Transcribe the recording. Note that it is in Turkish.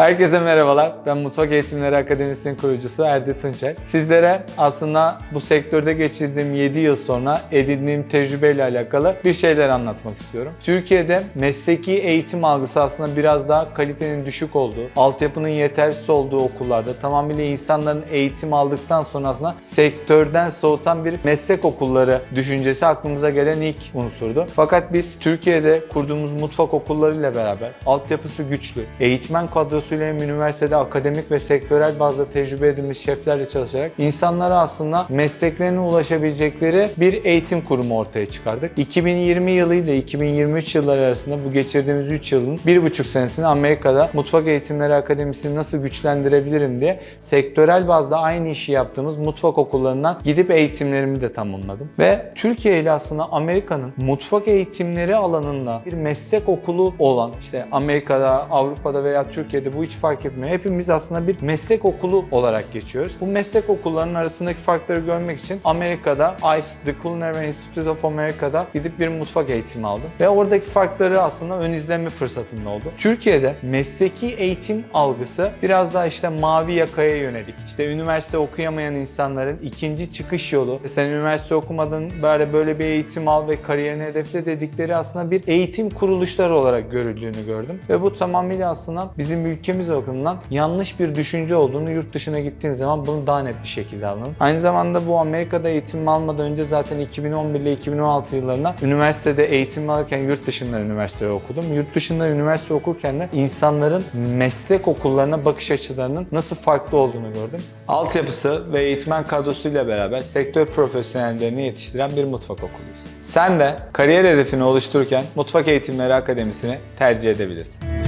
Herkese merhabalar. Ben Mutfak Eğitimleri Akademisi'nin kurucusu Erdi Tunçer. Sizlere aslında bu sektörde geçirdiğim 7 yıl sonra edindiğim tecrübeyle alakalı bir şeyler anlatmak istiyorum. Türkiye'de mesleki eğitim algısı aslında biraz daha kalitenin düşük olduğu, altyapının yetersiz olduğu okullarda tamamıyla insanların eğitim aldıktan sonra sektörden soğutan bir meslek okulları düşüncesi aklımıza gelen ilk unsurdu. Fakat biz Türkiye'de kurduğumuz mutfak okullarıyla beraber altyapısı güçlü, eğitmen hem üniversitede akademik ve sektörel bazda tecrübe edilmiş şeflerle çalışarak insanlara aslında mesleklerine ulaşabilecekleri bir eğitim kurumu ortaya çıkardık. 2020 yılı ile 2023 yılları arasında bu geçirdiğimiz 3 yılın 1,5 senesini Amerika'da Mutfak Eğitimleri Akademisi'ni nasıl güçlendirebilirim diye sektörel bazda aynı işi yaptığımız mutfak okullarından gidip eğitimlerimi de tamamladım. Ve Türkiye ile aslında Amerika'nın mutfak eğitimleri alanında bir meslek okulu olan işte Amerika'da, Avrupa'da veya Türkiye'de bu hiç fark etmiyor. Hepimiz aslında bir meslek okulu olarak geçiyoruz. Bu meslek okullarının arasındaki farkları görmek için Amerika'da ICE, The Culinary Institute of America'da gidip bir mutfak eğitimi aldım. Ve oradaki farkları aslında ön izleme fırsatım oldu. Türkiye'de mesleki eğitim algısı biraz daha işte mavi yakaya yönelik. İşte üniversite okuyamayan insanların ikinci çıkış yolu. Sen üniversite okumadın böyle böyle bir eğitim al ve kariyerini hedefle dedikleri aslında bir eğitim kuruluşları olarak görüldüğünü gördüm. Ve bu tamamıyla aslında bizim ülkemiz bakımından yanlış bir düşünce olduğunu yurt dışına gittiğim zaman bunu daha net bir şekilde anladım. Aynı zamanda bu Amerika'da eğitim almadan önce zaten 2011 ile 2016 yıllarında üniversitede eğitim alırken yurt dışında üniversite okudum. Yurt dışında üniversite okurken de insanların meslek okullarına bakış açılarının nasıl farklı olduğunu gördüm. Altyapısı ve eğitmen kadrosuyla beraber sektör profesyonellerini yetiştiren bir mutfak okuluyuz. Sen de kariyer hedefini oluştururken Mutfak Eğitimleri Akademisi'ni tercih edebilirsin.